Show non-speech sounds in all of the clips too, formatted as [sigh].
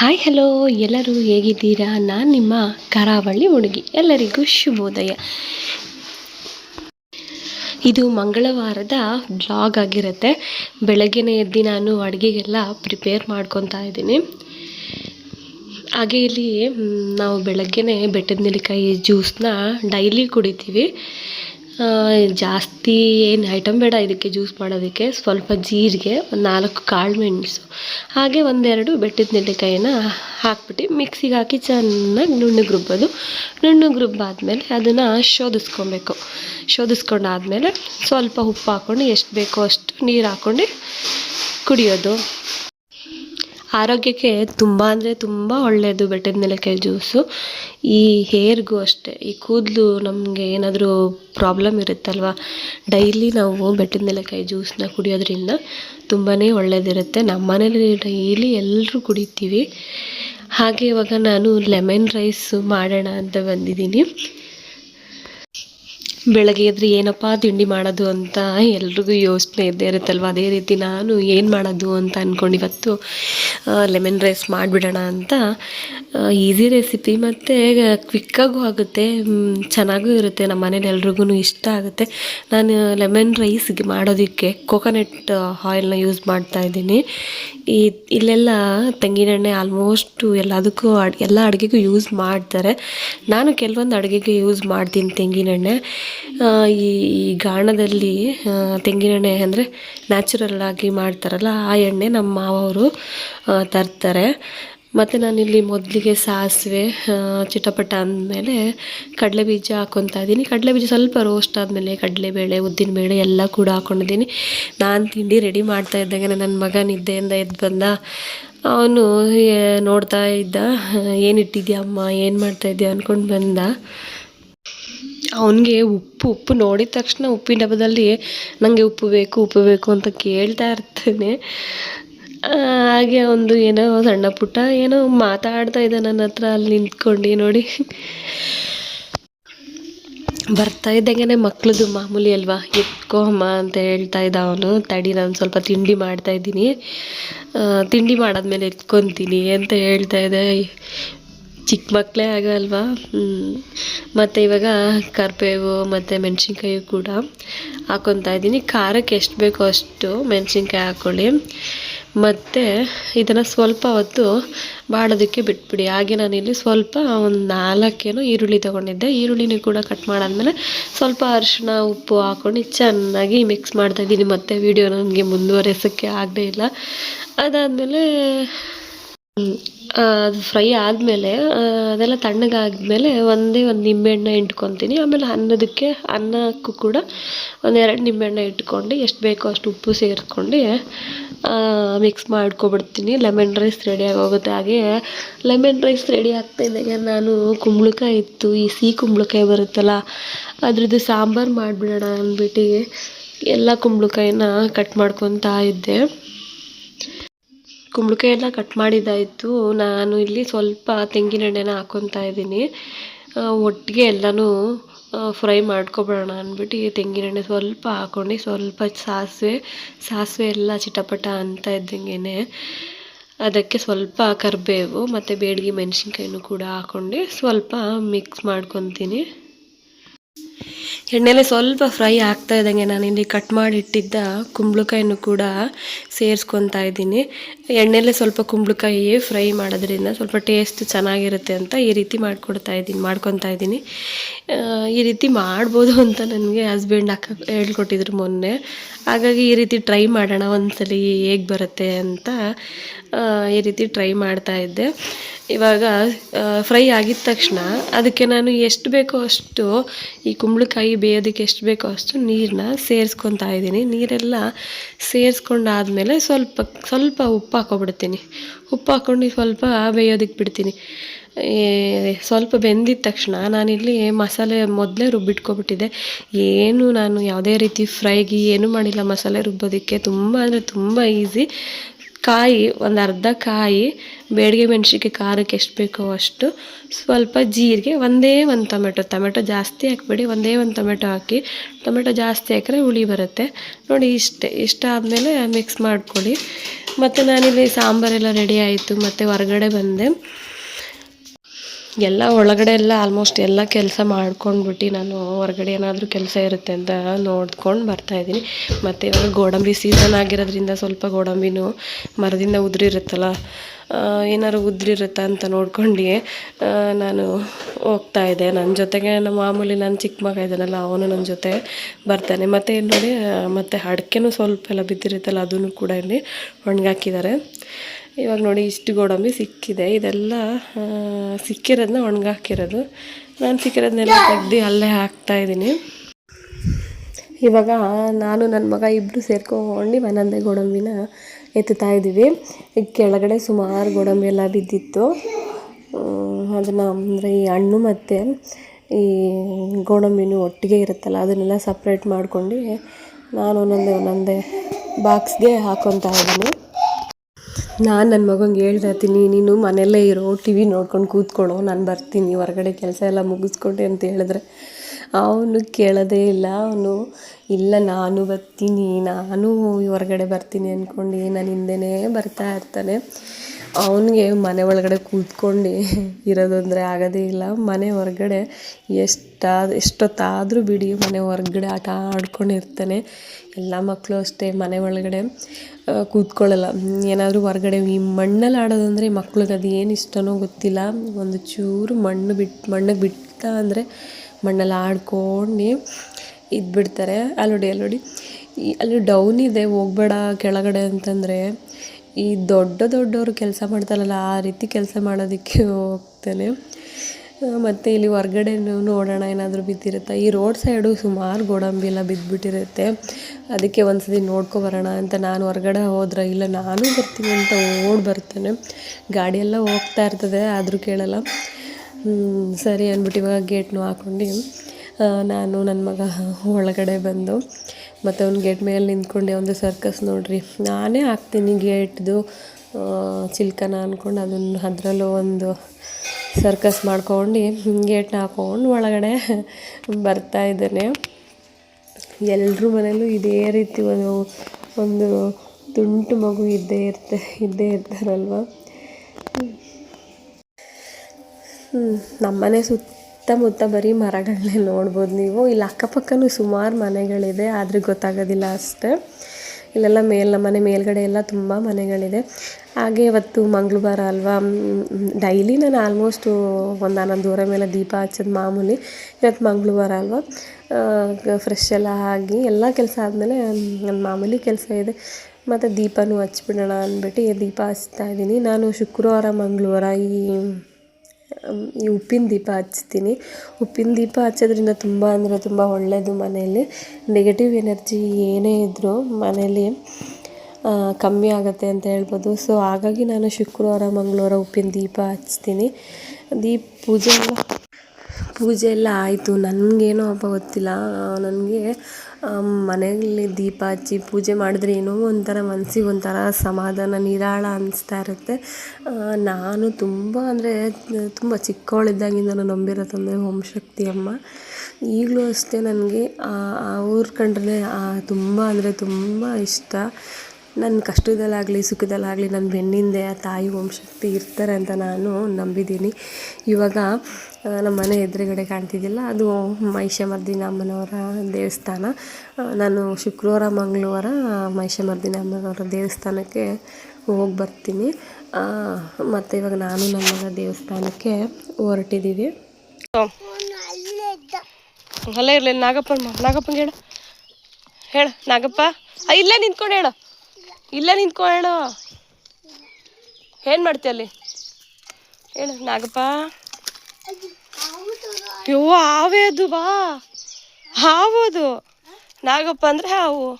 Hi hello ಎಲ್ಲರೂ ಹೇಗಿದ್ದೀರಾ? ನಾನು ನಿಮ್ಮ ಕರಾವಳಿ ಹುಡುಗಿ. ಎಲ್ಲರಿಗೂ ಶುಭೋದಯ. ಇದು ಮಂಗಳವಾರದ ಬ್ಲಾಗ್ ಆಗಿರುತ್ತೆ. ಬೆಳಗ್ಗೆನೇ ಎದ್ದು ನಾನು ಅಡುಗೆಗೆಲ್ಲ ಪ್ರಿಪೇರ್ ಮಾಡ್ಕೊತಾ ಇದ್ದೀನಿ. ಹಾಗೆ ಇಲ್ಲಿ ನಾವು ಬೆಳಗ್ಗೆನೇ ಬೆಟ್ಟದ ನೆಲ್ಲಿಕಾಯಿ ಜ್ಯೂಸನ್ನ ಡೈಲಿ ಕುಡಿತೀವಿ. ಜಾಸ್ತಿ ಏನು ಐಟಮ್ ಬೇಡ ಇದಕ್ಕೆ ಜ್ಯೂಸ್ ಮಾಡೋದಕ್ಕೆ. ಸ್ವಲ್ಪ ಜೀರಿಗೆ, ಒಂದು ನಾಲ್ಕು ಕಾಳು ಮೆಣಸು, ಹಾಗೆ ಒಂದೆರಡು ಬೆಟ್ಟದ ನೆಲ್ಲಿಕಾಯಿನ ಹಾಕ್ಬಿಟ್ಟು ಮಿಕ್ಸಿಗೆ ಹಾಕಿ ಚೆನ್ನಾಗಿ ನುಣ್ಣಗೆ ರುಬ್ಬೋದು. ನುಣ್ಣಗೆ ರುಬ್ಬಾದ್ಮೇಲೆ ಅದನ್ನು ಶೋಧಿಸ್ಕೊಬೇಕು ಶೋಧಿಸ್ಕೊಂಡಾದ್ಮೇಲೆ ಸ್ವಲ್ಪ ಉಪ್ಪು ಹಾಕ್ಕೊಂಡು ಎಷ್ಟು ಬೇಕೋ ಅಷ್ಟು ನೀರು ಹಾಕ್ಕೊಂಡು ಕುಡಿಯೋದು. ಆರೋಗ್ಯಕ್ಕೆ ತುಂಬ ಅಂದರೆ ತುಂಬ ಒಳ್ಳೆಯದು ಬೆಟ್ಟದ ನೆಲ್ಲಿಕಾಯಿ ಜ್ಯೂಸು. ಈ ಹೇರ್ಗೂ ಅಷ್ಟೇ, ಈ ಕೂದಲು ನಮಗೆ ಏನಾದರೂ ಪ್ರಾಬ್ಲಮ್ ಇರುತ್ತಲ್ವ? ಡೈಲಿ ನಾವು ಬೆಟ್ಟದ ನೆಲ್ಲಿಕಾಯಿ ಜ್ಯೂಸನ್ನ ಕುಡಿಯೋದ್ರಿಂದ ತುಂಬಾ ಒಳ್ಳೆಯದಿರುತ್ತೆ ನಮ್ಮ ಮನೇಲಿ ಡೈಲಿ ಎಲ್ಲರೂ ಕುಡಿತೀವಿ. ಹಾಗೆ ಇವಾಗ ನಾನು ಲೆಮನ್ ರೈಸ್ ಮಾಡೋಣ ಅಂತ ಬಂದಿದ್ದೀನಿ. ಬೆಳಗ್ಗೆ ಎದ್ರೆ ಏನಪ್ಪ ತಿಂಡಿ ಮಾಡೋದು ಅಂತ ಎಲ್ರಿಗೂ ಯೋಚನೆ ಇದ್ದೇ ಇರುತ್ತಲ್ವ? ಅದೇ ರೀತಿ ನಾನು ಏನು ಮಾಡೋದು ಅಂತ ಅಂದ್ಕೊಂಡು ಇವತ್ತು ಲೆಮನ್ ರೈಸ್ ಮಾಡಿಬಿಡೋಣ ಅಂತ ಈಸಿ ರೆಸಿಪಿ ಮತ್ತು ಕ್ವಿಕ್ಕಾಗೂ ಆಗುತ್ತೆ. ಚೆನ್ನಾಗೂ ಇರುತ್ತೆ. ನಮ್ಮ ಮನೇಲಿ ಎಲ್ರಿಗೂ ಇಷ್ಟ ಆಗುತ್ತೆ. ನಾನು ಲೆಮನ್ ರೈಸ್ಗೆ ಮಾಡೋದಕ್ಕೆ ಕೋಕೋನಟ್ ಆಯಿಲ್ನ ಯೂಸ್ ಮಾಡ್ತಾ ಇದ್ದೀನಿ. ಈ, ಇಲ್ಲೆಲ್ಲ ತೆಂಗಿನೆಣ್ಣೆ ಆಲ್ಮೋಸ್ಟು ಎಲ್ಲದಕ್ಕೂ ಅಡ್, ಎಲ್ಲ ಅಡುಗೆಗೂ ಯೂಸ್ ಮಾಡ್ತಾರೆ. ನಾನು ಕೆಲವೊಂದು ಅಡುಗೆಗೆ ಯೂಸ್ ಮಾಡ್ತೀನಿ ತೆಂಗಿನೆಣ್ಣೆ. ಈ ಈ ಗಾಣದಲ್ಲಿ ತೆಂಗಿನೆಣ್ಣೆ ಅಂದರೆ ನ್ಯಾಚುರಲ್ ಆಗಿ ಮಾಡ್ತಾರಲ್ಲ ಆ ಎಣ್ಣೆ ನಮ್ಮ ಮಾವವರು ಆ, ತರ್ತಾರೆ. ಮತ್ತು ನಾನಿಲ್ಲಿ ಮೊದಲಿಗೆ ಸಾಸಿವೆ ಚಿಟಪಟ ಅಂದಮೇಲೆ ಕಡಲೆಬೀಜ ಹಾಕ್ಕೊತಾ ಇದ್ದೀನಿ. ಕಡಲೆಬೀಜ ಸ್ವಲ್ಪ ರೋಸ್ಟ್ ಆದಮೇಲೆ ಕಡಲೆಬೇಳೆ ಉದ್ದಿನಬೇಳೆ ಎಲ್ಲ ಕೂಡ ಹಾಕ್ಕೊಂಡಿದ್ದೀನಿ ನಾನು ತಿಂಡಿ ರೆಡಿ ಮಾಡ್ತಾ ಇದ್ದಂಗೆ ನನ್ನ ಮಗ ನಿದ್ದೆಯಿಂದ ಎದ್ದು ಬಂದ. ಅವನು ನೋಡ್ತಾ ಇದ್ದ ಏನು ಇಟ್ಟಿದ್ಯಾ ಅಮ್ಮ ಏನು ಮಾಡ್ತಾ ಇದ್ಯಾ ಅಂದ್ಕೊಂಡು ಬಂದ. ಅವನಿಗೆ ಉಪ್ಪು ಉಪ್ಪು ನೋಡಿದ ತಕ್ಷಣ ಉಪ್ಪಿನ ಡಬ್ಬದಲ್ಲಿ ನನಗೆ ಉಪ್ಪು ಬೇಕು ಉಪ್ಪು ಬೇಕು ಅಂತ ಕೇಳ್ತಾ ಇರ್ತಾನೆ. ಹಾಗೆ ಒಂದು ಏನೋ ಸಣ್ಣ ಪುಟ್ಟ ಏನೋ ಮಾತಾಡ್ತಾ ಇದ್ದ ನನ್ನ ಹತ್ರ, ಅಲ್ಲಿ ನಿಂತ್ಕೊಂಡು ನೋಡಿ. ಬರ್ತಾ ಇದ್ದಂಗೆ ಮಕ್ಳದ್ದು ಮಾಮೂಲಿ ಅಲ್ವಾ? ಎತ್ಕೋ ಅಮ್ಮ ಅಂತ ಹೇಳ್ತಾ ಇದ್ದ ಅವನು. ತಡಿ, ನಾನು ಸ್ವಲ್ಪ ತಿಂಡಿ ಮಾಡ್ತಾ ಇದ್ದೀನಿ. ತಿಂಡಿ ಮಾಡಾದ್ಮೇಲೆ ಎತ್ಕೊತೀನಿ ಅಂತ ಹೇಳ್ತಾ ಇದ್ದೆ. ಚಿಕ್ಕ ಮಕ್ಕಳೇ ಆಗಲ್ವಾ? ಮತ್ತು ಇವಾಗ ಕರಿಬೇವು, ಮತ್ತು ಮೆಣಸಿನ್ಕಾಯಿ ಕೂಡ ಹಾಕೊತಾ ಇದ್ದೀನಿ. ಖಾರಕ್ಕೆ ಎಷ್ಟು ಬೇಕೋ ಅಷ್ಟು ಮೆಣಸಿನ್ಕಾಯಿ ಹಾಕ್ಕೊಳ್ಳಿ ಮತ್ತು ಇದನ್ನು ಸ್ವಲ್ಪ ಹೊತ್ತು ಬಾಡೋದಕ್ಕೆ ಬಿಟ್ಬಿಡಿ. ಹಾಗೆ ನಾನಿಲ್ಲಿ ಸ್ವಲ್ಪ ಒಂದು ನಾಲ್ಕೇನೋ ಈರುಳ್ಳಿ ತೊಗೊಂಡಿದ್ದೆ. ಈರುಳ್ಳಿನೂ ಕೂಡ ಕಟ್ ಮಾಡಾದ್ಮೇಲೆ ಸ್ವಲ್ಪ ಅರಿಶಿನ ಉಪ್ಪು ಹಾಕ್ಕೊಂಡು ಚೆನ್ನಾಗಿ ಮಿಕ್ಸ್ ಮಾಡ್ತಾಯಿದ್ದೀನಿ ಮತ್ತೆ ವೀಡಿಯೋ ನನಗೆ ಮುಂದುವರೆಸೋಕ್ಕೆ ಆಗದೇ ಇಲ್ಲ. ಅದಾದಮೇಲೆ ಅದು ಫ್ರೈ ಆದಮೇಲೆ ಅದೆಲ್ಲ ತಣ್ಣಗಾದಮೇಲೆ ಒಂದೇ ಒಂದು ನಿಂಬೆಹಣ್ಣು ಹಿಂಡ್ಕೊತೀನಿ. ಆಮೇಲೆ ಅನ್ನದಕ್ಕೆ, ಅನ್ನಕ್ಕೂ ಕೂಡ ಒಂದೆರಡು ನಿಂಬೆಹಣ್ಣು ಇಟ್ಕೊಂಡು, ಎಷ್ಟು ಬೇಕೋ ಅಷ್ಟು ಉಪ್ಪು ಸೇರಿಸ್ಕೊಂಡು ಮಿಕ್ಸ್ ಮಾಡ್ಕೊಬಿಡ್ತೀನಿ. ಲೆಮನ್ ರೈಸ್ ರೆಡಿ ಹೋಗುತ್ತೆ ಹಾಗೆ ಲೆಮನ್ ರೈಸ್ ರೆಡಿ ಆಗ್ತಾ ಇದ್ದಾಗ ನಾನು ಕುಂಬಳಕಾಯಿ ಇತ್ತು. ಈ ಸಿಹಿ ಕುಂಬಳಕಾಯಿ ಬರುತ್ತಲ್ಲ, ಅದ್ರದ್ದು ಸಾಂಬಾರು ಮಾಡಿಬಿಡೋಣ ಅಂದ್ಬಿಟ್ಟು ಎಲ್ಲ ಕುಂಬಳಕಾಯಿನ ಕಟ್ ಮಾಡ್ಕೊತಾ ಇದ್ದೆ. ಕುಂಬಳಕಾಯಿ ಎಲ್ಲ ಕಟ್ ಮಾಡಿದ್ದಾಯಿತು. ನಾನು ಇಲ್ಲಿ ಸ್ವಲ್ಪ ತೆಂಗಿನೆಣ್ಣೆನ ಹಾಕ್ಕೊತಾ ಇದ್ದೀನಿ. ಒಟ್ಟಿಗೆ ಎಲ್ಲನೂ ಫ್ರೈ ಮಾಡ್ಕೊಬಿಡೋಣ ಅಂದ್ಬಿಟ್ಟು ಈ ತೆಂಗಿನೆಣ್ಣೆ ಸ್ವಲ್ಪ ಹಾಕ್ಕೊಂಡು ಸ್ವಲ್ಪ ಸಾಸಿವೆ ಸಾಸಿವೆ ಎಲ್ಲ ಚಿಟಪಟ ಅಂತ ಇದ್ದಂಗೆ ಅದಕ್ಕೆ ಸ್ವಲ್ಪ ಕರಿಬೇವು ಮತ್ತು ಬೇಡಿಗೆ ಮೆಣಸಿನ್ಕಾಯಿನೂ ಕೂಡ ಹಾಕ್ಕೊಂಡು ಸ್ವಲ್ಪ ಮಿಕ್ಸ್ ಮಾಡ್ಕೊತೀನಿ. ಎಣ್ಣೆಲೆ ಸ್ವಲ್ಪ ಫ್ರೈ ಆಗ್ತಾ ಇದ್ದಂಗೆ ಇಲ್ಲಿ ಕಟ್ ಮಾಡಿಟ್ಟಿದ್ದ ಕುಂಬಳಕಾಯಿನೂ ಕೂಡ ಸೇರಿಸ್ಕೊತಾ ಇದ್ದೀನಿ. ಎಣ್ಣೆಲೆ ಸ್ವಲ್ಪ ಕುಂಬಳಕಾಯಿ ಫ್ರೈ ಮಾಡೋದ್ರಿಂದ ಸ್ವಲ್ಪ ಟೇಸ್ಟ್ ಚೆನ್ನಾಗಿರುತ್ತೆ ಅಂತ ಈ ರೀತಿ ಮಾಡ್ಕೊಡ್ತಾ ಇದ್ದೀನಿ, ಮಾಡ್ಕೊತಾ ಇದ್ದೀನಿ. ಈ ರೀತಿ ಮಾಡ್ಬೋದು ಅಂತ ನನಗೆ ಹಸ್ಬೆಂಡ್ ಅಕ್ಕ ಹೇಳ್ಕೊಟ್ಟಿದ್ರು ಮೊನ್ನೆ. ಹಾಗಾಗಿ ಈ ರೀತಿ ಟ್ರೈ ಮಾಡೋಣ ಒಂದ್ಸಲಿ ಹೇಗೆ ಬರುತ್ತೆ ಅಂತ ಈ ರೀತಿ ಟ್ರೈ ಮಾಡ್ತಾ ಇದ್ದೆ. ಇವಾಗ ಫ್ರೈ ಆಗಿದ ತಕ್ಷಣ ಅದಕ್ಕೆ ನಾನು ಎಷ್ಟು ಬೇಕೋ ಅಷ್ಟು ಈ ಕುಂಬಳಕಾಯಿ ಬೇಯೋದಕ್ಕೆ ಎಷ್ಟು ಬೇಕೋ ಅಷ್ಟು ನೀರನ್ನ ಸೇರಿಸ್ಕೊತಾ ಇದ್ದೀನಿ. ನೀರೆಲ್ಲ ಸೇರಿಸ್ಕೊಂಡಾದ್ಮೇಲೆ ಸ್ವಲ್ಪ ಸ್ವಲ್ಪ ಉಪ್ಪು ಹಾಕೊಬಿಡ್ತೀನಿ. ಉಪ್ಪು ಹಾಕ್ಕೊಂಡು ಸ್ವಲ್ಪ ಬೇಯೋದಕ್ಕೆ ಬಿಡ್ತೀನಿ. ಸ್ವಲ್ಪ ಬೆಂದಿದ ತಕ್ಷಣ ನಾನಿಲ್ಲಿ ಮಸಾಲೆ ಮೊದಲೇ ರುಬ್ಬಿಟ್ಕೊಬಿಟ್ಟಿದ್ದೆ. ಏನು ನಾನು ಯಾವುದೇ ರೀತಿ ಫ್ರೈಗೆ ಏನೂ ಮಾಡಿಲ್ಲ ಮಸಾಲೆ ರುಬ್ಬೋದಕ್ಕೆ. ತುಂಬ ಅಂದರೆ ತುಂಬ ಈಸಿ. ಕಾಯಿ, ಒಂದು ಅರ್ಧ ಕಾಯಿ, ಬೇಡಿಗೆ ಮೆಣಸಿಗೆ ಖಾರಕ್ಕೆ ಎಷ್ಟು ಬೇಕೋ ಅಷ್ಟು ಸ್ವಲ್ಪ ಜೀರಿಗೆ, ಒಂದೇ ಒಂದು ಟೊಮೆಟೊ. ಟೊಮೆಟೊ ಜಾಸ್ತಿ ಹಾಕ್ಬೇಡಿ, ಒಂದೇ ಒಂದು ಟೊಮೆಟೊ ಹಾಕಿ. ಟೊಮೆಟೊ ಜಾಸ್ತಿ ಹಾಕಿದ್ರೆ ಹುಳಿ ಬರುತ್ತೆ. ನೋಡಿ ಇಷ್ಟೇ, ಇಷ್ಟ ಆದಮೇಲೆ ಮಿಕ್ಸ್ ಮಾಡ್ಕೊಳ್ಳಿ. ಮತ್ತು ನಾನಿಲ್ಲಿ ಸಾಂಬಾರೆಲ್ಲ ರೆಡಿ ಆಯಿತು. ಮತ್ತು ಹೊರಗಡೆ ಬಂದೆ. ಎಲ್ಲ ಒಳಗಡೆ ಎಲ್ಲ ಆಲ್ಮೋಸ್ಟ್ ಎಲ್ಲ ಕೆಲಸ ಮಾಡ್ಕೊಂಡ್ಬಿಟ್ಟು ನಾನು ಹೊರಗಡೆ ಏನಾದರೂ ಕೆಲಸ ಇರುತ್ತೆ ಅಂತ ನೋಡ್ಕೊಂಡು ಬರ್ತಾಯಿದ್ದೀನಿ ಮತ್ತು ಇವಾಗ ಗೋಡಂಬಿ ಸೀಸನ್ ಆಗಿರೋದ್ರಿಂದ ಸ್ವಲ್ಪ ಗೋಡಂಬಿನೂ ಮರದಿಂದ ಉದುರಿರುತ್ತಲ್ಲ ಏನಾದ್ರು ಉದುರಿರುತ್ತಾ ಅಂತ ನೋಡ್ಕೊಂಡು ನಾನು ಹೋಗ್ತಾ ಇದ್ದೆ. ನನ್ನ ಜೊತೆಗೆ ನಮ್ಮ ಮಾಮೂಲಿ ನನ್ನ ಚಿಕ್ಕ ಮಗ ಇದ್ದಾನಲ್ಲ, ಅವನು ನನ್ನ ಜೊತೆ ಬರ್ತಾನೆ. ಮತ್ತು ನೋಡಿ ಮತ್ತು ಅಡಿಕೆನೂ ಸ್ವಲ್ಪ ಎಲ್ಲ ಬಿದ್ದಿರುತ್ತಲ್ಲ, ಅದನ್ನು ಕೂಡ ಇಲ್ಲಿ ಒಣಗಾಕಿದ್ದಾರೆ. ಇವಾಗ ನೋಡಿ ಇಷ್ಟು ಗೋಡಂಬಿ ಸಿಕ್ಕಿದೆ. ಇದೆಲ್ಲ ಸಿಕ್ಕಿರೋದನ್ನ ಒಣಗಾಕಿರೋದು. ನಾನು ಸಿಕ್ಕಿರೋದನ್ನೆಲ್ಲ ತೆಗ್ದು ಅಲ್ಲೇ ಹಾಕ್ತಾ ಇದ್ದೀನಿ. ಇವಾಗ ನಾನು ನನ್ನ ಮಗ ಇಬ್ಬರು ಸೇರ್ಕೊಂಡು ಒಂದೊಂದೇ ಗೋಡಂಬಿನ ಎತ್ತುತ್ತಾ ಇದ್ದೀವಿ. ಕೆಳಗಡೆ ಸುಮಾರು ಗೋಡಂಬಿ ಎಲ್ಲ ಬಿದ್ದಿತ್ತು. ಅದನ್ನು ಅಂದರೆ ಈ ಹಣ್ಣು ಮತ್ತು ಈ ಗೋಡಂಬಿನೂ ಒಟ್ಟಿಗೆ ಇರುತ್ತಲ್ಲ, ಅದನ್ನೆಲ್ಲ ಸಪ್ರೇಟ್ ಮಾಡ್ಕೊಂಡು ನಾನು ಒಂದೊಂದೇ ಒಂದೊಂದೇ ಬಾಕ್ಸ್ಗೆ ಹಾಕೊತಾ ಇದ್ದೀನಿ. ನಾನು ನನ್ನ ಮಗಂಗೆ ಹೇಳ್ತಾ ಇರ್ತೀನಿ ನೀನು ಮನೆಯಲ್ಲೇ ಇರೋ ಟಿ ವಿ ನೋಡ್ಕೊಂಡು ಕೂತ್ಕೊಳ್ಳೋ ನಾನು ಬರ್ತೀನಿ, ಹೊರಗಡೆ ಕೆಲಸ ಎಲ್ಲ ಮುಗಿಸ್ಕೊಂಡೆ ಅಂತ ಹೇಳಿದ್ರೆ ಅವನು ಕೇಳೋದೇ ಇಲ್ಲ, ಅವನು, ಇಲ್ಲ, ನಾನು ಬರ್ತೀನಿ, ನಾನು ಹೊರಗಡೆ ಬರ್ತೀನಿ ಅಂದ್ಕೊಂಡು ನಾನು ಹಿಂದೆನೇ ಬರ್ತಾ ಇರ್ತಾನೆ. ಅವನಿಗೆ ಮನೆ ಒಳಗಡೆ ಕೂತ್ಕೊಂಡು ಇರೋದು ಅಂದರೆ ಆಗೋದೇ ಇಲ್ಲ. ಮನೆ ಹೊರಗಡೆ ಎಷ್ಟಾದ, ಎಷ್ಟೊತ್ತಾದರೂ ಬಿಡಿ, ಮನೆ ಹೊರಗಡೆ ಆಟ ಆಡ್ಕೊಂಡಿರ್ತಾನೆ ಎಲ್ಲ ಮಕ್ಕಳು ಅಷ್ಟೇ ಮನೆ ಒಳಗಡೆ ಕೂತ್ಕೊಳ್ಳಲ್ಲ. ಏನಾದರೂ ಹೊರಗಡೆ ಈ ಮಣ್ಣಲ್ಲಿ ಆಡೋದಂದರೆ ಮಕ್ಳಿಗೆ ಅದು ಏನು ಇಷ್ಟನೋ ಗೊತ್ತಿಲ್ಲ. ಒಂದು ಚೂರು ಮಣ್ಣು ಬಿಟ್ಟು ಮಣ್ಣಿಗೆ ಬಿಟ್ಟ ಅಂದರೆ ಮಣ್ಣಲ್ಲಿ ಆಡ್ಕೊಂಡು ಇದ್ಬಿಡ್ತಾರೆ. ಅಲ್ಲೋಡಿ ಅಲ್ಲೋಡಿ, ಈ ಅಲ್ಲಿ ಡೌನ್ ಇದೆ, ಹೋಗ್ಬೇಡ ಕೆಳಗಡೆ ಅಂತಂದರೆ ಈ ದೊಡ್ಡ ದೊಡ್ಡವರು ಕೆಲಸ ಮಾಡ್ತಾರಲ್ಲ ಆ ರೀತಿ ಕೆಲಸ ಮಾಡೋದಕ್ಕೆ ಹೋಗ್ತಾನೆ. ಮತ್ತು ಇಲ್ಲಿ ಹೊರ್ಗಡೆ ನೋಡೋಣ ಏನಾದರೂ ಬಿದ್ದಿರುತ್ತೆ. ಈ ರೋಡ್ ಸೈಡು ಸುಮಾರು ಗೋಡಂಬಿ ಎಲ್ಲ ಬಿದ್ದುಬಿಟ್ಟಿರುತ್ತೆ ಅದಕ್ಕೆ ಒಂದು ನೋಡ್ಕೊ ಬರೋಣ ಅಂತ ನಾನು ಹೊರ್ಗಡೆ ಹೋದ್ರೆ ಇಲ್ಲ ನಾನು ಬರ್ತೀನಿ ಅಂತ ಓಡ್ ಬರ್ತೇನೆ. ಗಾಡಿಯೆಲ್ಲ ಹೋಗ್ತಾ ಇರ್ತದೆ ಆದರೂ ಕೇಳಲ್ಲ. ಸರಿ ಅಂದ್ಬಿಟ್ಟು ಇವಾಗ ಗೇಟ್ನು ಹಾಕ್ಕೊಂಡು ಆ, ನಾನು ನನ್ನ ಮಗ ಒಳಗಡೆ ಬಂದು ಮತ್ತು ಅವ್ನು ಗೇಟ್ ಮೇಲೆ ನಿಂತ್ಕೊಂಡೆ ಒಂದು ಸರ್ಕಸ್ ನೋಡ್ರಿ. ನಾನೇ ಹಾಕ್ತೀನಿ ಗೇಟ್ದು ಚಿಲ್ಕನ ಅಂದ್ಕೊಂಡು ಅದನ್ನು ಅದರಲ್ಲೂ ಒಂದು ಸರ್ಕಸ್ ಮಾಡ್ಕೊಂಡು ಗೇಟ್ನ ಹಾಕ್ಕೊಂಡು ಒಳಗಡೆ ಬರ್ತಾ ಇದ್ದಾನೆ. ಎಲ್ಲರೂ ಮನೆಯಲ್ಲೂ ಇದೇ ರೀತಿ ಒಂದು ಒಂದು ತುಂಟು ಮಗು ಇದ್ದೇ ಇರ್ತೆ, ಇದ್ದೇ ಇರ್ತಾರಲ್ವ? ನಮ್ಮನೆ ಸುತ್ತಮುತ್ತ ಬರೀ ಮರಗಳನ್ನೇ ನೋಡ್ಬೋದು ನೀವು. ಇಲ್ಲಿ ಅಕ್ಕಪಕ್ಕನೂ ಸುಮಾರು ಮನೆಗಳಿದೆ, ಆದರೆ ಗೊತ್ತಾಗೋದಿಲ್ಲ ಅಷ್ಟೇ. ಇಲ್ಲೆಲ್ಲ ಮೇಲ್ ಮನೆ ಮೇಲ್ಗಡೆ ಎಲ್ಲ ತುಂಬ ಮನೆಗಳಿದೆ. ಹಾಗೆ ಇವತ್ತು ಮಂಗಳವಾರ ಅಲ್ವಾ ಡೈಲಿ ನಾನು ಆಲ್ಮೋಸ್ಟು ಒಂದು ಹನ್ನೊಂದು ದೂರ ಮೇಲೆ ದೀಪ ಹಚ್ಚೋದು ಮಾಮೂಲಿ. ಇವತ್ತು ಮಂಗಳವಾರ ಅಲ್ವಾ ಫ್ರೆಶ್ ಎಲ್ಲ ಆಗಿ ಎಲ್ಲ ಕೆಲಸ ಆದಮೇಲೆ ನನ್ನ ಮಾಮೂಲಿ ಕೆಲಸ ಇದೆ. ಮತ್ತು ದೀಪನೂ ಹಚ್ಬಿಡೋಣ ಅಂದ್ಬಿಟ್ಟು ದೀಪ ಹಚ್ತಾ ಇದ್ದೀನಿ ನಾನು ಶುಕ್ರವಾರ, ಮಂಗಳವಾರ ಈ ಈ ಉಪ್ಪಿನ ದೀಪ ಹಚ್ತೀನಿ. ಉಪ್ಪಿನ ದೀಪ ಹಚ್ಚೋದ್ರಿಂದ ತುಂಬ ಅಂದರೆ ತುಂಬ ಒಳ್ಳೆಯದು ಮನೆಯಲ್ಲಿ. ನೆಗೆಟಿವ್ ಎನರ್ಜಿ ಏನೇ ಇದ್ದರೂ ಮನೆಯಲ್ಲಿ ಕಮ್ಮಿ ಆಗುತ್ತೆ ಅಂತ ಹೇಳ್ಬೋದು. ಸೊ ಹಾಗಾಗಿ ನಾನು ಶುಕ್ರವಾರ, ಮಂಗಳವಾರ ಉಪ್ಪಿನ ದೀಪ ಹಚ್ತೀನಿ. ದೀಪ, ಪೂಜೆ ಎಲ್ಲ ಪೂಜೆ ಎಲ್ಲ ಆಯಿತು. ನನಗೇನೋ ಹಬ್ಬ ಗೊತ್ತಿಲ್ಲ. ನನಗೆ ಮನೆಯಲ್ಲಿ ದೀಪ ಹಚ್ಚಿ ಪೂಜೆ ಮಾಡಿದ್ರೆ ಏನೋ ಒಂಥರ ಮನಸ್ಸಿಗೆ ಒಂಥರ ಸಮಾಧಾನ, ನಿರಾಳ ಅನಿಸ್ತಾ ಇರುತ್ತೆ. ನಾನು ತುಂಬ ಅಂದರೆ, ತುಂಬ ಚಿಕ್ಕವಳಿದ್ದಾಗಿಂದ ನಂಬಿರೋ ತಂದೆ ಓಂ ಶಕ್ತಿ ಅಮ್ಮ. ಈಗಲೂ ಅಷ್ಟೇ ನನಗೆ ಅವ್ರ ಕಂಡ್ರೆ ತುಂಬ ಅಂದರೆ ತುಂಬ ಇಷ್ಟ. ನನ್ನ ಕಷ್ಟದಲ್ಲಾಗಲಿ, ಸುಖದಲ್ಲಾಗಲಿ ನನ್ನ ಬೆನ್ನಿಂದೆ ಆ ತಾಯಿ ವಂಶಕ್ತಿ ಇರ್ತಾರೆ ಅಂತ ನಾನು ನಂಬಿದ್ದೀನಿ. ಇವಾಗ ನಮ್ಮ ಮನೆ ಎದುರುಗಡೆ ಕಾಣ್ತಿದ್ದಿಲ್ಲ ಅದು ಮಹಿಷಮರ್ದಿನಿ ಅಮ್ಮನವರ ದೇವಸ್ಥಾನ ನಾನು ಶುಕ್ರವಾರ, ಮಂಗಳವಾರ ಮಹಿಷಮರ್ದಿನಿ ಅಮ್ಮನವರ ದೇವಸ್ಥಾನಕ್ಕೆ ಹೋಗಿ ಬರ್ತೀನಿ. ಮತ್ತು ಇವಾಗ ನಾನು ನಮ್ಮ ದೇವಸ್ಥಾನಕ್ಕೆ ಹೊರಟಿದ್ದೀವಿ. ಅಲ್ಲೇ ಇರಲಿ ನಾಗಪ್ಪ ನಾಗಪ್ಪಂಗೆ ಹೇಳು. ಹೇಳು, ನಾಗಪ್ಪ. ಇಲ್ಲೇ ನಿಂತ್ಕೊಂಡು ಹೇಳು. ಇಲ್ಲೇ ನಿಂತ್ಕೊ ಹೇಳು. ಏನು ಮಾಡ್ತೀಯ ಅಲ್ಲಿ? ಹೇಳು, ನಾಗಪ್ಪ. ಯೋ ಹಾವೇ ಅದು ಬಾ. ಹಾವು ಅದು. ನಾಗಪ್ಪ ಅಂದರೆ ಹಾವು.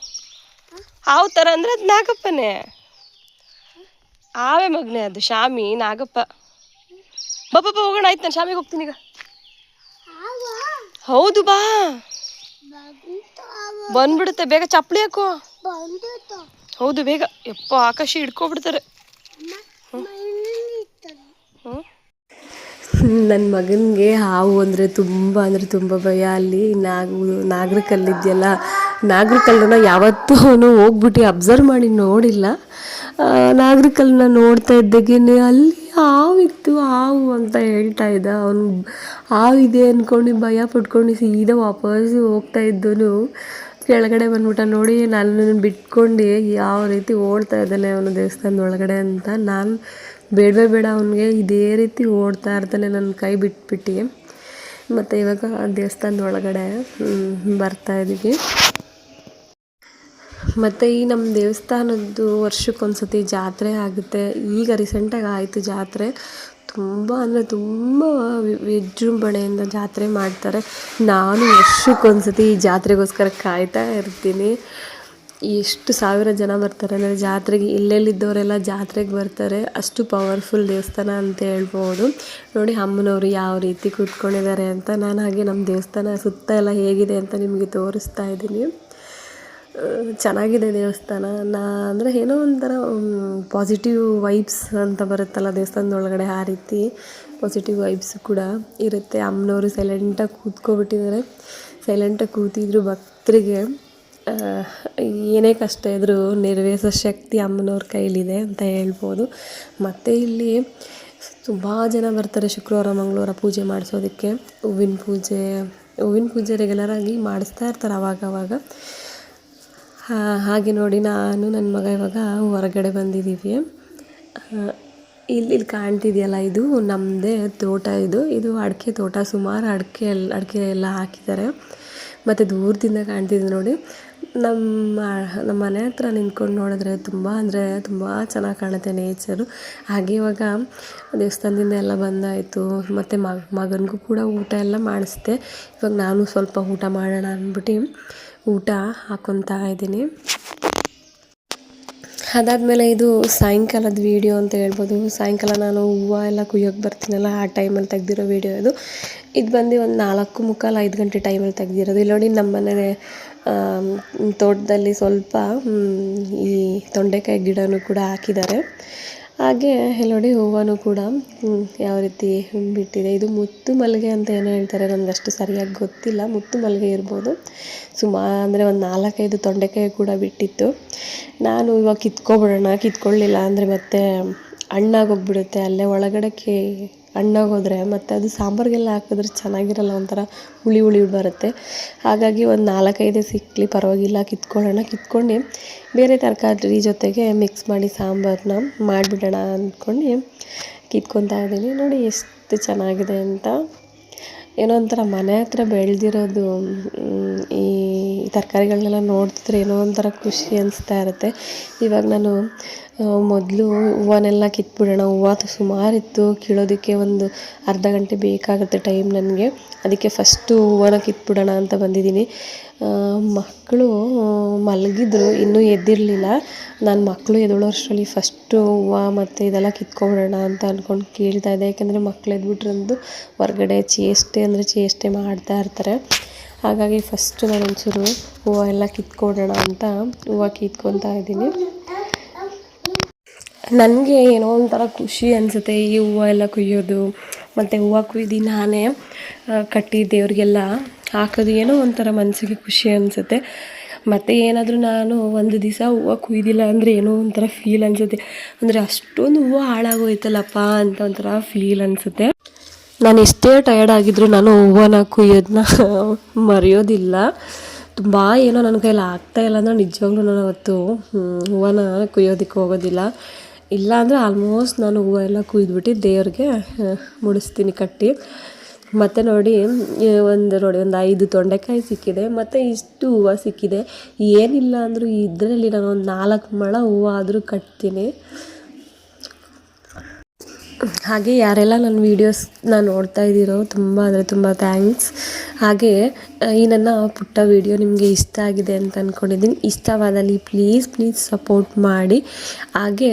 ಹಾವು ಥರ ಅಂದರೆ ಅದು ನಾಗಪ್ಪನೇ. ಹಾವೇ ಮಗನೇ ಅದು, ಶಾಮಿ, ನಾಗಪ್ಪ. ಬಾಬಾ ಹೋಗೋಣ, ಆಯ್ತು ನಾನು ಶಾಮಿಗೆ ಹೋಗ್ತೀನಿ ಈಗ. ಹೌದು ಬಾ. ಬಂದ್ಬಿಡುತ್ತೆ, ಬೇಗ ಚಪ್ಪಲಿ ಹಾಕೋ. ಹೌದು, ಬೇಗ. ಎಪ್ಪ ಆಕಾಶ ಹಿಡ್ಕೊಬಿಡ್ತಾರೆ. ನನ್ನ ಮಗನಿಗೆ ಹಾವು ಅಂದರೆ ತುಂಬ ಅಂದರೆ ತುಂಬ ಭಯ. ಅಲ್ಲಿ ನಾಗು ನಾಗರ ಕಲ್ಲಿದೆಯಲ್ಲ ಯಾವತ್ತೂ ಅವನು ಹೋಗ್ಬಿಟ್ಟು ಅಬ್ಸರ್ವ್ ಮಾಡಿ ನೋಡಿಲ್ಲ. ನಾಗರ ಕಲ್ಲನ್ನ ನೋಡ್ತಾ ಇದ್ದಾಗೇನೆ ಅಲ್ಲಿ ಹಾವಿತ್ತು ಹಾವು ಅಂತ ಹೇಳ್ತಾ ಇದ್ದ. ಅವನು ಹಾವಿದೆ ಅಂದ್ಕೊಂಡು ಭಯ ಪಟ್ಕೊಂಡು ಸೀದಾ ವಾಪಸ್ ಹೋಗ್ತಾ ಇದ್ದನು. ಕೆಳಗಡೆ ಬಂದ್ಬಿಟ್ಟ ನೋಡಿ ನನ್ನನ್ನು ಬಿಟ್ಕೊಂಡು ಯಾವ ರೀತಿ ಓಡ್ತಾ ಇದ್ದಾನೆ ಅವನು ದೇವಸ್ಥಾನದ ಒಳಗಡೆ ಅಂತ. ನಾನು ಬೇಡವೇ ಬೇಡ ಅವನಿಗೆ ಇದೇ ರೀತಿ ಓಡ್ತಾ ಇರ್ತಾನೆ ನನ್ನ ಕೈ ಬಿಟ್ಬಿಟ್ಟು. ಮತ್ತು ಇವಾಗ ದೇವಸ್ಥಾನದ ಒಳಗಡೆ ಬರ್ತಾ ಇದ್ದೀವಿ ಮತ್ತು ಈ ನಮ್ಮ ದೇವಸ್ಥಾನದ್ದು ವರ್ಷಕ್ಕೊಂದ್ಸತಿ ಜಾತ್ರೆ ಆಗುತ್ತೆ. ಈಗ ರೀಸೆಂಟಾಗಿ ಆಯಿತು ಜಾತ್ರೆ. ತುಂಬ ಅಂದರೆ ತುಂಬ ವಿಜೃಂಭಣೆಯಿಂದ ಜಾತ್ರೆ ಮಾಡ್ತಾರೆ. ನಾನು ಎಷ್ಟಕ್ಕೊಂದ್ಸತಿ ಈ ಜಾತ್ರೆಗೋಸ್ಕರ ಕಾಯ್ತಾ ಇರ್ತೀನಿ. ಎಷ್ಟು ಸಾವಿರ ಜನ ಬರ್ತಾರೆ ಅಂದರೆ ಜಾತ್ರೆಗೆ ಇಲ್ಲೆಲ್ಲಿದ್ದವರೆಲ್ಲ ಜಾತ್ರೆಗೆ ಬರ್ತಾರೆ. ಅಷ್ಟು ಪವರ್ಫುಲ್ ದೇವಸ್ಥಾನ ಅಂತ ಹೇಳ್ಬೋದು. ನೋಡಿ ಅಮ್ಮನವರು ಯಾವ ರೀತಿ ಕೂತ್ಕೊಂಡಿದ್ದಾರೆ ಅಂತ. ನಾನು ಹಾಗೆ ನಮ್ಮ ದೇವಸ್ಥಾನ ಸುತ್ತ ಎಲ್ಲ ಹೇಗಿದೆ ಅಂತ ನಿಮಗೆ ತೋರಿಸ್ತಾ ಇದ್ದೀನಿ. ಚೆನ್ನಾಗಿದೆ ದೇವಸ್ಥಾನ. ನಾ ಅಂದರೆ ಏನೋ ಒಂಥರ ಪಾಸಿಟಿವ್ ವೈಬ್ಸ್ ಅಂತ ಬರುತ್ತಲ್ಲ ದೇವಸ್ಥಾನದ ಒಳಗಡೆ ಆ ರೀತಿ. ಪಾಸಿಟಿವ್ ವೈಬ್ಸ್ ಕೂಡ ಇರುತ್ತೆ. ಅಮ್ಮನವರು ಸೈಲೆಂಟಾಗಿ ಕೂತ್ಕೊಬಿಟ್ಟಿದ್ದಾರೆ. ಸೈಲೆಂಟಾಗಿ ಕೂತಿದ್ರು ಭಕ್ತರಿಗೆ. ಏನೇ ಕಷ್ಟ ಇದ್ದರೂ ನೆರವೇರಿಸೋ ಶಕ್ತಿ ಅಮ್ಮನವ್ರ ಕೈಲಿದೆ ಅಂತ ಹೇಳ್ಬೋದು. ಮತ್ತು ಇಲ್ಲಿ ತುಂಬ ಜನ ಬರ್ತಾರೆ ಶುಕ್ರವಾರ, ಮಂಗಳವಾರ ಪೂಜೆ ಮಾಡಿಸೋದಕ್ಕೆ. ಹೂವಿನ ಪೂಜೆ ಹೂವಿನ ಪೂಜೆ ರೆಗ್ಯುಲರಾಗಿ ಮಾಡಿಸ್ತಾ ಇರ್ತಾರೆ ಹಾ- ಹಾಗೆ ನೋಡಿ ನಾನು ನನ್ನ ಮಗ ಇವಾಗ ಹೊರಗಡೆ ಬಂದಿದ್ದೀವಿ ಇಲ್ಲಿ ಇಲ್ಲಿ ಕಾಣ್ತಿದೆಯಲ್ಲ ಇದು ನಮ್ಮದೇ ತೋಟ ಇದು. ಇದು ಅಡಿಕೆ ತೋಟ, ಸುಮಾರು ಅಡಿಕೆ ಎಲ್ಲ ಅಡಿಕೆ ಎಲ್ಲ ಹಾಕಿದ್ದಾರೆ. ಮತ್ತು ದೂರದಿಂದ ಕಾಣ್ತಿದೆ ನೋಡಿ. ನಮ್ಮ ನಮ್ಮ ಮನೆ ಹತ್ರ ನಿಂತ್ಕೊಂಡು ನೋಡಿದ್ರೆ ತುಂಬ ಅಂದರೆ ತುಂಬ ಚೆನ್ನಾಗಿ ಕಾಣುತ್ತೆ ನೇಚರು ಹಾಗೆ ಇವಾಗ ದೇವಸ್ಥಾನದಿಂದ ಎಲ್ಲ ಬಂದಾಯಿತು. ಮತ್ತು ಮಗ, ಮಗನಿಗೂ ಕೂಡ ಊಟ ಎಲ್ಲ ಮಾಡಿಸಿದೆ. ಇವಾಗ ನಾನು ಸ್ವಲ್ಪ ಊಟ ಮಾಡೋಣ ಅಂದ್ಬಿಟ್ಟು ಊಟ ಹಾಕ್ಕೊತಾ ಇದ್ದೀನಿ. ಅದಾದಮೇಲೆ ಇದು ಸಾಯಂಕಾಲದ ವೀಡಿಯೋ ಅಂತ ಹೇಳ್ಬೋದು. ಸಾಯಂಕಾಲ ನಾನು ಹೂವು ಎಲ್ಲ ಕುಯ್ಯೋಕ್ಕೆ ಬರ್ತೀನಲ್ಲ, ಆ ಟೈಮಲ್ಲಿ ತೆಗ್ದಿರೋ ವೀಡಿಯೋ ಇದು. ಇದು ಬಂದು ಒಂದು ನಾಲ್ಕು ಮುಕ್ಕಾಲು ಐದು ಗಂಟೆ ಟೈಮಲ್ಲಿ ತೆಗ್ದಿರೋದು. ಇಲ್ಲಿ ನೋಡಿ ನಮ್ಮ ಮನೆ ತೋಟದಲ್ಲಿ ಸ್ವಲ್ಪ ಈ ತೊಂಡೆಕಾಯಿ ಗಿಡನೂ ಕೂಡ ಹಾಕಿದ್ದಾರೆ. ಹಾಗೆ ಎಲ್ಲೋಡಿ ಹೂವನೂ ಕೂಡ ಯಾವ ರೀತಿ ಬಿಟ್ಟಿದೆ. ಇದು ಮುತ್ತು ಮಲ್ಲಿಗೆ ಅಂತ ಏನೋ ಹೇಳ್ತಾರೆ ನನಗೆ ಅಷ್ಟು ಸರಿಯಾಗಿ ಗೊತ್ತಿಲ್ಲ. ಮುತ್ತು ಮಲ್ಲಿಗೆ ಇರ್ಬೋದು. ಸುಮಾರು, ಅಂದರೆ ಒಂದು ನಾಲ್ಕೈದು ತೊಂಡೆಕಾಯಿ ಕೂಡ ಬಿಟ್ಟಿತ್ತು. ನಾನು ಇವಾಗ ಕಿತ್ಕೊಬಿಡೋಣ, ಕಿತ್ಕೊಳ್ಳಿಲ್ಲ ಅಂದರೆ ಮತ್ತೆ ಹಣ್ಣಾಗೋಗ್ಬಿಡುತ್ತೆ ಅಲ್ಲೇ ಒಳಗಡೆ ಕೇ ಹಣ್ಣಾಗೋದ್ರೆ ಮತ್ತು ಅದು ಸಾಂಬಾರಿಗೆಲ್ಲ ಹಾಕಿದ್ರೆ ಚೆನ್ನಾಗಿರಲ್ಲ ಒಂಥರ ಹುಳಿ ಹುಳಿ ಬರುತ್ತೆ. ಹಾಗಾಗಿ ಒಂದು ನಾಲ್ಕೈದೇ ಸಿಕ್ಕಲಿ ಪರವಾಗಿಲ್ಲ, ಕಿತ್ಕೊಳ್ಳೋಣ. ಕಿತ್ಕೊಂಡು ಬೇರೆ ತರಕಾರಿ ಜೊತೆಗೆ ಮಿಕ್ಸ್ ಮಾಡಿ ಸಾಂಬಾರನ್ನ ಮಾಡಿಬಿಡೋಣ ಅಂದ್ಕೊಂಡು ಕಿತ್ಕೊತಾ ಇದ್ದೀನಿ. ನೋಡಿ ಎಷ್ಟು ಚೆನ್ನಾಗಿದೆ ಅಂತ. ಏನೋ ಒಂಥರ ಮನೆ ಹತ್ರ ಬೆಳೆದಿರೋದು ಈ ತರಕಾರಿಗಳನ್ನೆಲ್ಲ ನೋಡ್ತಿದ್ರೆ ಏನೋ ಒಂಥರ ಖುಷಿ ಅನಿಸ್ತಾ ಇರುತ್ತೆ. ಇವಾಗ ನಾನು ಮೊದಲು ಹೂವನ್ನೆಲ್ಲ ಕಿತ್ಬಿಡೋಣ, ಹೂವು ಸುಮಾರಿತ್ತು ಕೀಳೋದಕ್ಕೆ ಒಂದು ಅರ್ಧ ಗಂಟೆ ಬೇಕಾಗುತ್ತೆ ಟೈಮ್ ನನಗೆ. ಅದಕ್ಕೆ ಫಸ್ಟು ಹೂವನ ಕಿತ್ಬಿಡೋಣ ಅಂತ ಬಂದಿದ್ದೀನಿ. ಮಕ್ಕಳು ಮಲಗಿದ್ರು, ಇನ್ನೂ ಎದ್ದಿರಲಿಲ್ಲ. ನಾನು ಮಕ್ಕಳು ಎದ್ದೋಳೋಷ್ಟರಲ್ಲಿ ಫಸ್ಟು ಹೂವು ಮತ್ತು ಇದೆಲ್ಲ ಕಿತ್ಕೊಬಿಡೋಣ ಅಂತ ಅಂದ್ಕೊಂಡು ಕೇಳ್ತಾ ಇದ್ದೆ. ಯಾಕೆಂದರೆ ಮಕ್ಳು ಎದ್ಬಿಟ್ರಂದು ಹೊರಗಡೆ ಚೇಷ್ಟೆ, ಅಂದರೆ ಚೇಷ್ಟೆ ಮಾಡ್ತಾ ಇರ್ತಾರೆ. ಹಾಗಾಗಿ ಫಸ್ಟು ನಾನು ಒಂಚೂರು ಹೂವು ಎಲ್ಲ ಕಿತ್ಕೊಡೋಣ ಅಂತ ಹೂವು ಕಿತ್ಕೊತಾ ಇದ್ದೀನಿ. ನನಗೆ ಏನೋ ಒಂಥರ ಖುಷಿ ಅನಿಸುತ್ತೆ ಈ ಹೂವು ಎಲ್ಲ ಕುಯ್ಯೋದು, ಮತ್ತು ಹೂವು ಕುಯ್ದು ನಾನೇ ಕಟ್ಟಿ ದೇವ್ರಿಗೆಲ್ಲ ಹಾಕೋದು ಏನೋ ಒಂಥರ ಮನಸ್ಸಿಗೆ ಖುಷಿ ಅನಿಸುತ್ತೆ. ಮತ್ತು ಏನಾದರೂ ನಾನು ಒಂದು ದಿವಸ ಹೂವು ಕುಯ್ದಿಲ್ಲ ಅಂದರೆ ಏನೋ ಒಂಥರ ಫೀಲ್ ಅನಿಸುತ್ತೆ. ಅಂದರೆ ಅಷ್ಟೊಂದು ಹೂವು ಹಾಳಾಗೋಯ್ತಲ್ಲಪ್ಪ ಅಂತ ಒಂಥರ ಫೀಲ್ ಅನಿಸುತ್ತೆ. ನಾನು ಎಷ್ಟೇ ಟಯರ್ಡ್ ಆಗಿದ್ರು ನಾನು ಹೂವನ್ನ ಕುಯ್ಯೋದನ್ನ [laughs] ಮರೆಯೋದಿಲ್ಲ. ತುಂಬ ಏನೋ ನನ್ನ ಕೈಯಲ್ಲಿ ಆಗ್ತಾಯಿಲ್ಲ ಅಂದರೆ ನಿಜವಾಗ್ಲೂ ನಾನು ಅವತ್ತು ಹೂವನ್ನ ಹೂವನ ಕುಯ್ಯೋದಕ್ಕೆ ಹೋಗೋದಿಲ್ಲ. ಇಲ್ಲ ಅಂದರೆ ಆಲ್ಮೋಸ್ಟ್ ನಾನು ಹೂವು ಎಲ್ಲ ಕುಯ್ದುಬಿಟ್ಟು ದೇವ್ರಿಗೆ ಮುಡಿಸ್ತೀನಿ ಕಟ್ಟಿ. ಮತ್ತು ನೋಡಿ ಒಂದು ನೋಡಿ, ಒಂದು ಐದು ತೊಂಡೆಕಾಯಿ ಸಿಕ್ಕಿದೆ. ಮತ್ತು ಇಷ್ಟು ಹೂವು ಸಿಕ್ಕಿದೆ. ಏನಿಲ್ಲ ಅಂದರೂ ಇದರಲ್ಲಿ ನಾನು ಒಂದು ನಾಲ್ಕು ಮೊಳ ಹೂವು ಆದರೂ ಕಟ್ತೀನಿ. ಹಾಗೆ ಯಾರೆಲ್ಲ ನನ್ನ ವೀಡಿಯೋಸ್ನ ನೋಡ್ತಾ ಇದ್ದೀರೋ ತುಂಬ ಅಂದರೆ ತುಂಬ ಥ್ಯಾಂಕ್ಸ್ ಹಾಗೆ ಈ ನನ್ನ ಪುಟ್ಟ ವಿಡಿಯೋ ನಿಮಗೆ ಇಷ್ಟ ಆಗಿದೆ ಅಂತ ಅಂದ್ಕೊಂಡಿದ್ದೀನಿ ಇಷ್ಟವಾದಲ್ಲಿ ಪ್ಲೀಸ್ ಪ್ಲೀಸ್ ಸಪೋರ್ಟ್ ಮಾಡಿ. ಹಾಗೆ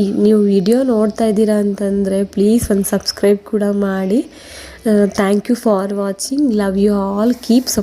ಈ ನೀವು ವಿಡಿಯೋ ನೋಡ್ತಾ ಇದ್ದೀರಾ ಅಂತಂದರೆ ಪ್ಲೀಸ್ ಒಂದು ಸಬ್ಸ್ಕ್ರೈಬ್ ಕೂಡ ಮಾಡಿ. Thank you for watching love you all keep support